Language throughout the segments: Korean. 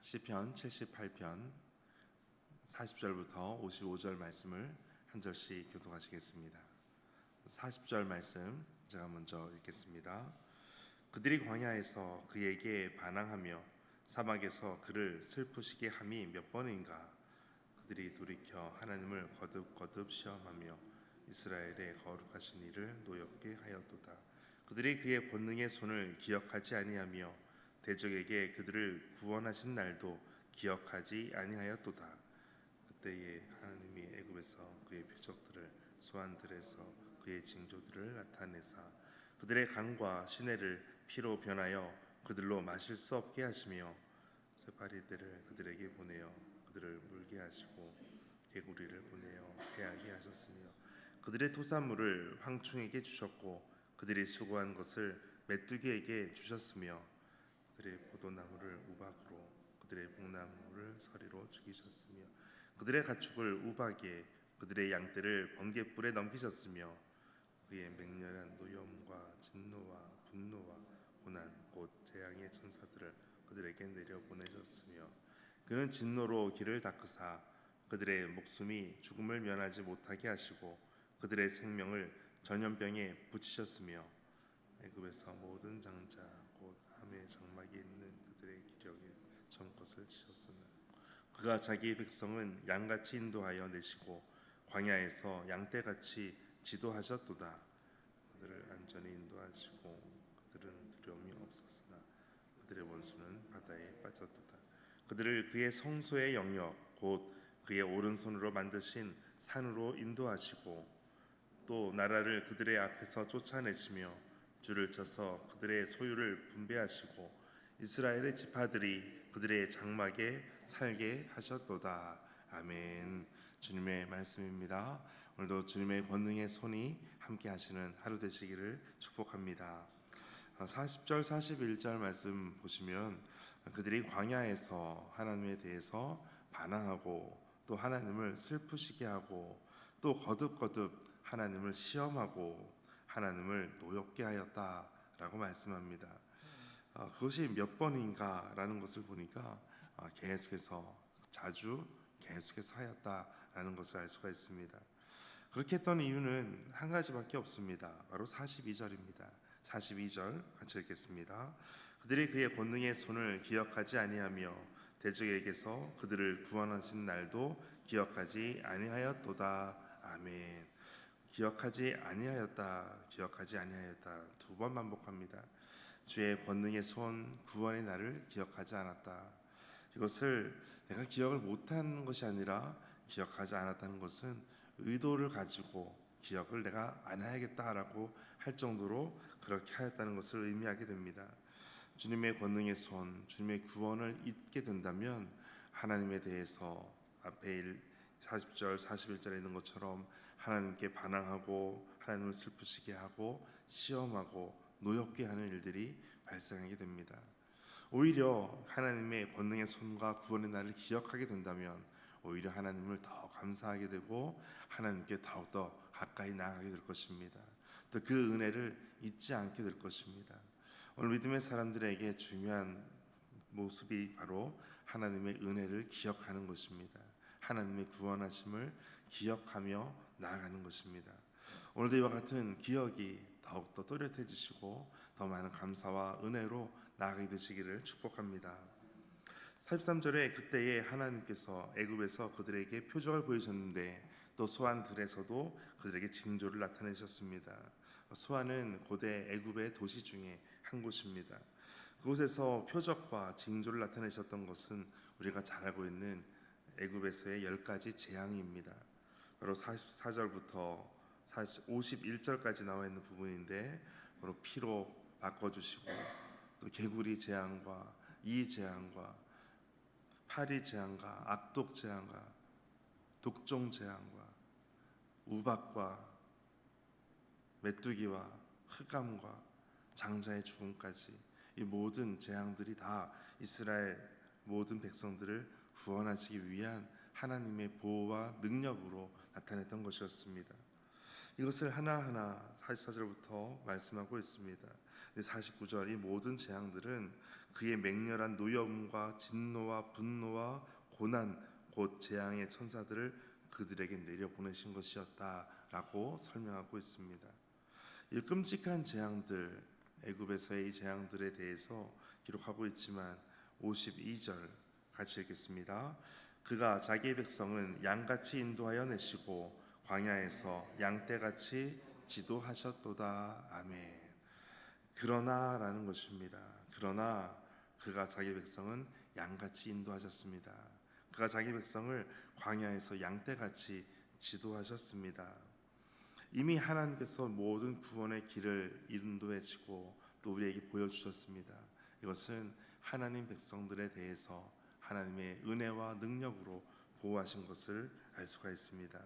시편 78편 40절부터 55절 말씀을 한 절씩 교독하시겠습니다. 40절 말씀 제가 먼저 읽겠습니다. 그들이 광야에서 그에게 반항하며 사막에서 그를 슬프시게 함이 몇 번인가 그들이 돌이켜 하나님을 거듭거듭 시험하며 이스라엘의 거룩하신 이를 노엽게 하였도다. 그들이 그의 권능의 손을 기억하지 아니하며 대적에게 그들을 구원하신 날도 기억하지 아니하였도다. 그때에 하나님이 애굽에서 그의 표적들을 소환들에서 그의 징조들을 나타내사 그들의 강과 시내를 피로 변하여 그들로 마실 수 없게 하시며 쇠파리들을 그들에게 보내어 그들을 물게 하시고 개구리를 보내어 패하게 하셨으며 그들의 토산물을 황충에게 주셨고 그들이 수고한 것을 메뚜기에게 주셨으며 그들의 포도나무를 우박으로 그들의 복나무를 서리로 죽이셨으며 그들의 가축을 우박에 그들의 양떼를 번개불에 넘기셨으며 그의 맹렬한 노염과 진노와 분노와 고난 곧 재앙의 천사들을 그들에게 내려 보내셨으며 그는 진노로 길을 닦으사 그들의 목숨이 죽음을 면하지 못하게 하시고 그들의 생명을 전염병에 붙이셨으며 애굽에서 모든 장자 장막이 있는 그들의 기력에 전 것을 치셨으나 그가 자기 백성은 양같이 인도하여 내시고 광야에서 양떼같이 지도하셨도다. 그들을 안전히 인도하시고 그들은 두려움이 없었으나 그들의 원수는 바다에 빠졌도다. 그들을 그의 성소의 영역 곧 그의 오른손으로 만드신 산으로 인도하시고 또 나라를 그들의 앞에서 쫓아내시며 줄을 쳐서 그들의 소유를 분배하시고 이스라엘의 지파들이 그들의 장막에 살게 하셨도다. 아멘. 주님의 말씀입니다. 오늘도 주님의 권능의 손이 함께 하시는 하루 되시기를 축복합니다. 40절 41절 말씀 보시면 그들이 광야에서 하나님에 대해서 반항하고 또 하나님을 슬프시게 하고 또 거듭거듭 하나님을 시험하고 하나님을 노엽게 하였다라고 말씀합니다. 어, 그것이 몇 번인가라는 것을 보니까 어, 계속해서 자주 계속해서 하였다라는 것을 알 수가 있습니다. 그렇게 했던 이유는 한 가지밖에 없습니다. 바로 42절입니다. 42절 같이 읽겠습니다. 그들이 그의 권능의 손을 기억하지 아니하며 대적에게서 그들을 구원하신 날도 기억하지 아니하였도다. 아멘. 기억하지 아니하였다. 기억하지 아니하였다. 두 번 반복합니다. 주의 권능의 손 구원의 날을 기억하지 않았다. 이것을 내가 기억을 못한 것이 아니라 기억하지 않았다는 것은 의도를 가지고 기억을 내가 안 해야겠다라고 할 정도로 그렇게 하였다는 것을 의미하게 됩니다. 주님의 권능의 손, 주님의 구원을 잊게 된다면 하나님에 대해서 앞에 40절, 41절에 있는 것처럼 하나님께 반항하고 하나님을 슬프시게 하고 시험하고 노엽게 하는 일들이 발생하게 됩니다. 오히려 하나님의 권능의 손과 구원의 날을 기억하게 된다면 오히려 하나님을 더 감사하게 되고 하나님께 더욱더 가까이 나아가게 될 것입니다. 또 그 은혜를 잊지 않게 될 것입니다. 오늘 믿음의 사람들에게 중요한 모습이 바로 하나님의 은혜를 기억하는 것입니다. 하나님의 구원하심을 기억하며 나아가는 것입니다. 오늘도 이와 같은 기억이 더욱더 또렷해지시고 더 많은 감사와 은혜로 나아가게 되시기를 축복합니다. 43절에 그때에 하나님께서 애굽에서 그들에게 표적을 보이셨는데 또 소환들에서도 그들에게 징조를 나타내셨습니다. 소환은 고대 애굽의 도시 중에 한 곳입니다. 그곳에서 표적과 징조를 나타내셨던 것은 우리가 잘 알고 있는 애굽에서의 열 가지 재앙입니다. 바로 44절부터 51절까지 나와 있는 부분인데 바로 피로 바꿔주시고 또 개구리 재앙과 이 재앙과 파리 재앙과 악독 재앙과 독종 재앙과 우박과 메뚜기와 흑암과 장자의 죽음까지 이 모든 재앙들이 다 이스라엘 모든 백성들을 구원하시기 위한 하나님의 보호와 능력으로 나타냈던 것이었습니다. 이것을 하나하나 44절부터 말씀하고 있습니다. 49절 이 모든 재앙들은 그의 맹렬한 노여움과 진노와 분노와 고난 곧 재앙의 천사들을 그들에게 내려 보내신 것이었다라고 설명하고 있습니다. 이 끔찍한 재앙들 애굽에서의 이 재앙들에 대해서 기록하고 있지만 52절 같이 읽겠습니다. 그가 자기의 백성은 양같이 인도하여 내시고 광야에서 양떼같이 지도하셨도다. 아멘. 그러나라는 것입니다. 그러나 그가 자기 백성은 양같이 인도하셨습니다. 그가 자기 백성을 광야에서 양떼같이 지도하셨습니다. 이미 하나님께서 모든 구원의 길을 인도해지고 또 우리에게 보여주셨습니다. 이것은 하나님 백성들에 대해서 하나님의 은혜와 능력으로 보호하신 것을 알 수가 있습니다.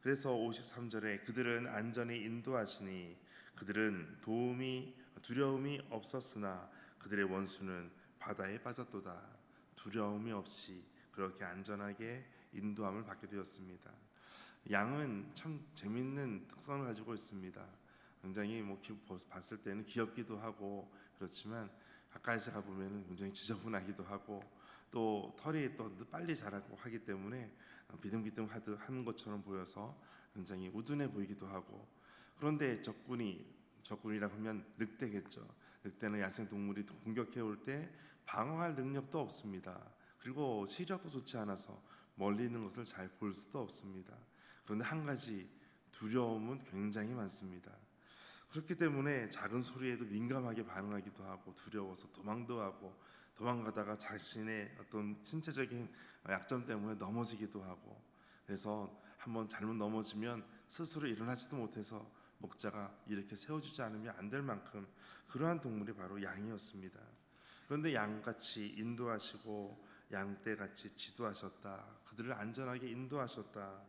그래서 53절에 그들은 안전히 인도하시니 그들은 도움이 두려움이 없었으나 그들의 원수는 바다에 빠졌도다. 두려움이 없이 그렇게 안전하게 인도함을 받게 되었습니다. 양은 참 재밌는 특성을 가지고 있습니다. 굉장히 뭐 기- 봤을 때는 귀엽기도 하고 그렇지만 가까이서 가 보면은 굉장히 지저분하기도 하고 또 털이 또 빨리 자라고 하기 때문에 비등비등하듯 하는 것처럼 보여서 굉장히 우둔해 보이기도 하고 그런데 적군이 적군이라고 하면 늑대겠죠. 늑대는 야생 동물이 공격해 올 때 방어할 능력도 없습니다. 그리고 시력도 좋지 않아서 멀리 있는 것을 잘 볼 수도 없습니다. 그런데 한 가지 두려움은 굉장히 많습니다. 그렇기 때문에 작은 소리에도 민감하게 반응하기도 하고 두려워서 도망도 하고 도망가다가 자신의 어떤 신체적인 약점 때문에 넘어지기도 하고 그래서 한번 잘못 넘어지면 스스로 일어나지도 못해서 목자가 이렇게 세워주지 않으면 안 될 만큼 그러한 동물이 바로 양이었습니다. 그런데 양같이 인도하시고 양떼같이 지도하셨다. 그들을 안전하게 인도하셨다.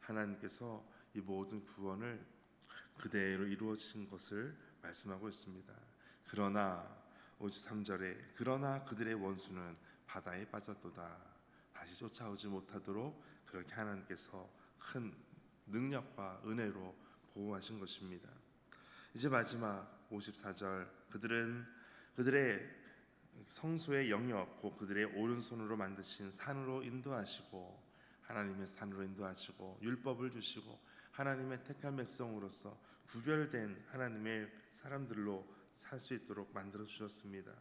하나님께서 이 모든 구원을 그대로 이루어진 것을 말씀하고 있습니다. 그러나 53절에 그러나 그들의 원수는 바다에 빠졌도다. 다시 쫓아오지 못하도록 그렇게 하나님께서 큰 능력과 은혜로 보호하신 것입니다. 이제 마지막 54절 그들은 그들의 성소의 영역 곧 그들의 오른손으로 만드신 산으로 인도하시고 하나님의 산으로 인도하시고 율법을 주시고 하나님의 택한 백성으로서 구별된 하나님의 사람들로 살 수 있도록 만들어 주셨습니다.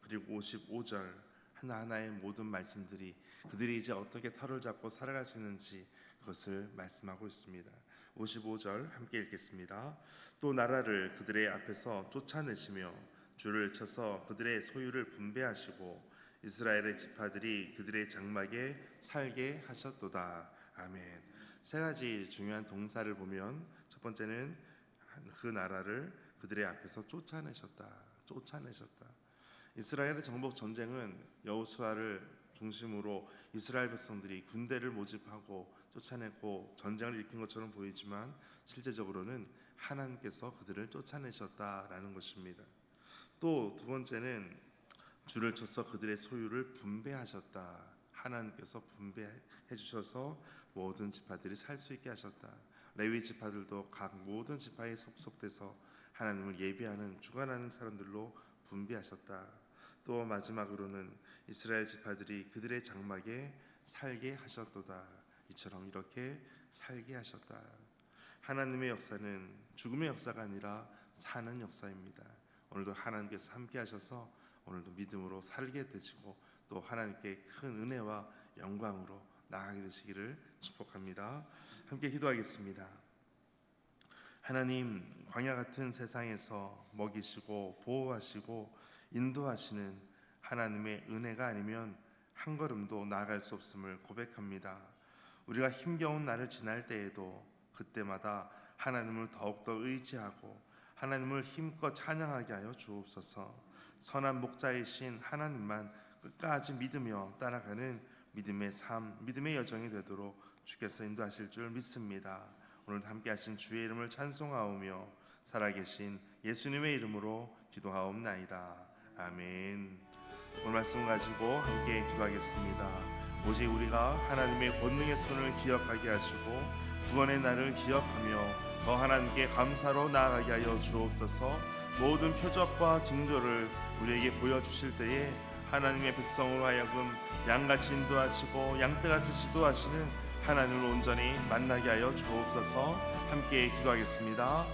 그리고 55절 하나하나의 모든 말씀들이 그들이 이제 어떻게 털을 잡고 살아갈 수 있는지 그것을 말씀하고 있습니다. 55절 함께 읽겠습니다. 또 나라를 그들의 앞에서 쫓아내시며 줄을 쳐서 그들의 소유를 분배하시고 이스라엘의 지파들이 그들의 장막에 살게 하셨도다. 아멘. 세 가지 중요한 동사를 보면 첫 번째는 그 나라를 그들의 앞에서 쫓아내셨다. 쫓아내셨다. 이스라엘의 정복 전쟁은 여호수아를 중심으로 이스라엘 백성들이 군대를 모집하고 쫓아냈고 전쟁을 일으킨 것처럼 보이지만 실제적으로는 하나님께서 그들을 쫓아내셨다라는 것입니다. 또 두 번째는 줄을 쳐서 그들의 소유를 분배하셨다. 하나님께서 분배해 주셔서 모든 지파들이 살 수 있게 하셨다. 레위 지파들도 각 모든 지파에 속속돼서 하나님을 예배하는 주관하는 사람들로 분배하셨다. 또 마지막으로는 이스라엘 지파들이 그들의 장막에 살게 하셨도다. 이처럼 이렇게 살게 하셨다. 하나님의 역사는 죽음의 역사가 아니라 사는 역사입니다. 오늘도 하나님께서 함께 하셔서 오늘도 믿음으로 살게 되시고 또 하나님께 큰 은혜와 영광으로 나아가게 되시기를 축복합니다. 함께 기도하겠습니다. 하나님 광야 같은 세상에서 먹이시고 보호하시고 인도하시는 하나님의 은혜가 아니면 한 걸음도 나아갈 수 없음을 고백합니다. 우리가 힘겨운 날을 지날 때에도 그때마다 하나님을 더욱더 의지하고 하나님을 힘껏 찬양하게 하여 주옵소서. 선한 목자이신 하나님만 끝까지 믿으며 따라가는 믿음의 삶, 믿음의 여정이 되도록 주께서 인도하실 줄 믿습니다. 오늘 함께 하신 주의 이름을 찬송하오며 살아계신 예수님의 이름으로 기도하옵나이다. 아멘. 오늘 말씀 가지고 함께 기도하겠습니다. 오직 우리가 하나님의 권능의 손을 기억하게 하시고 구원의 날을 기억하며 더 하나님께 감사로 나아가게 하여 주옵소서. 모든 표적과 징조를 우리에게 보여주실 때에 하나님의 백성으로 하여금 양같이 인도하시고 양떼같이 지도하시는 하나님을 온전히 만나게 하여 주옵소서 함께 기도하겠습니다.